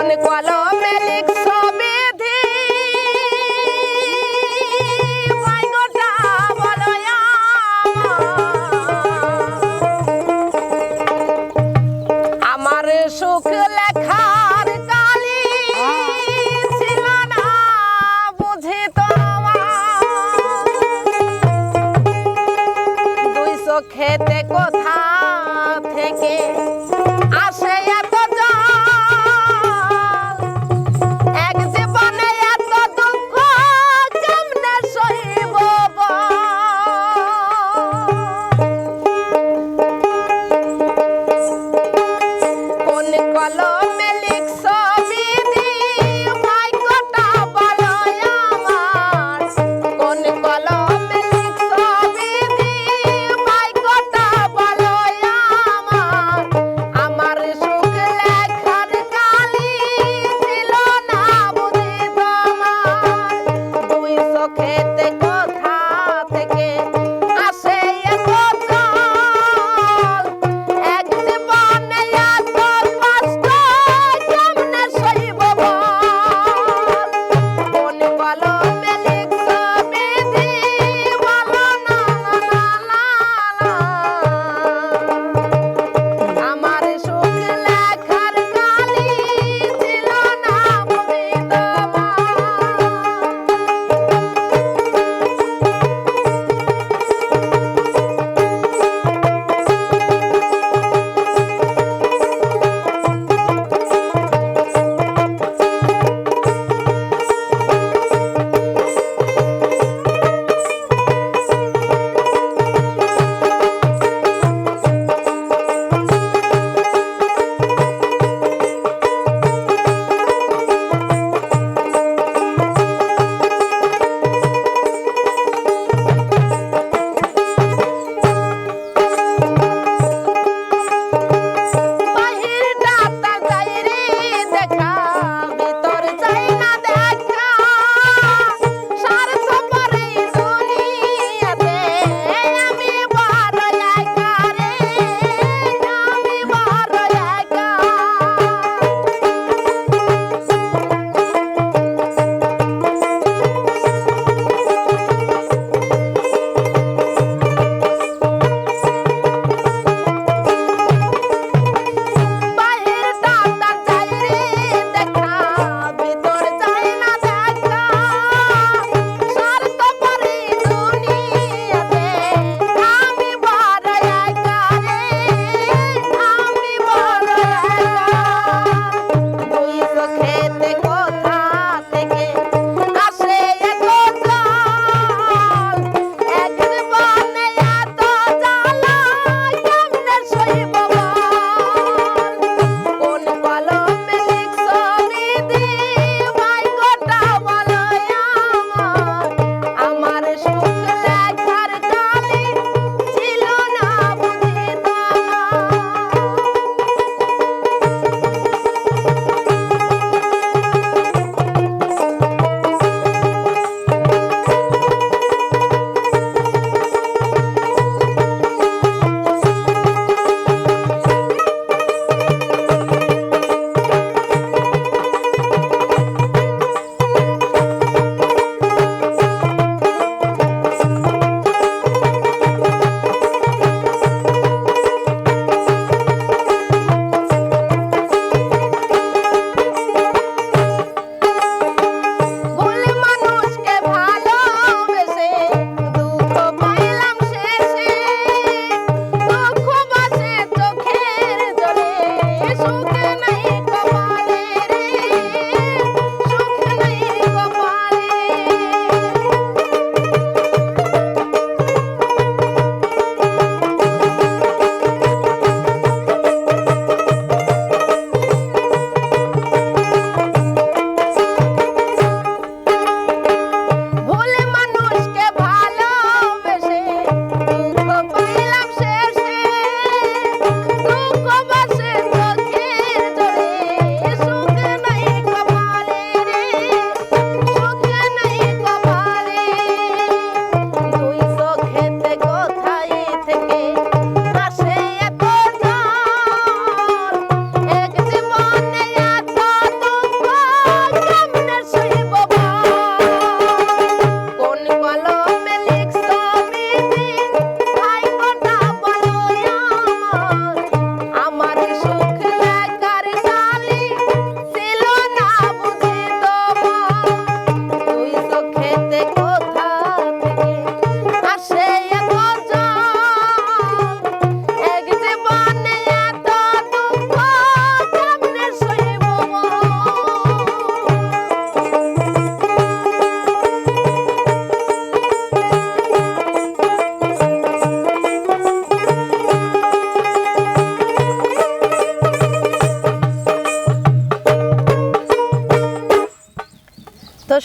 কোন কলমে লিখছো আমার সুখ লেখার কালি ছিল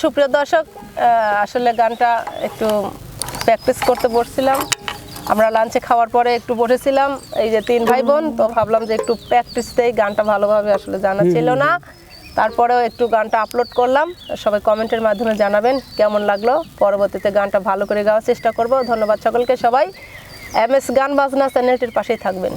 সুপ্রিয় দর্শক আসলে গানটা একটু প্র্যাকটিস করতে বসছিলাম। আমরা লাঞ্চে খাওয়ার পরে একটু বসেছিলাম। এই যে তিন ভাই বোন তো ভাবলাম যে একটু প্র্যাকটিস দেই গানটা ভালোভাবে আসলে জানা ছিল না। তারপরেও একটু গানটা আপলোড করলাম। সবাই কমেন্টের মাধ্যমে জানাবেন কেমন লাগল। পরবর্তীতে গানটা ভালো করে গাওয়ার চেষ্টা করব। ধন্যবাদ সকলকে সবাই। এম এস গান বাজনা চ্যানেলটির পাশেই থাকবেন।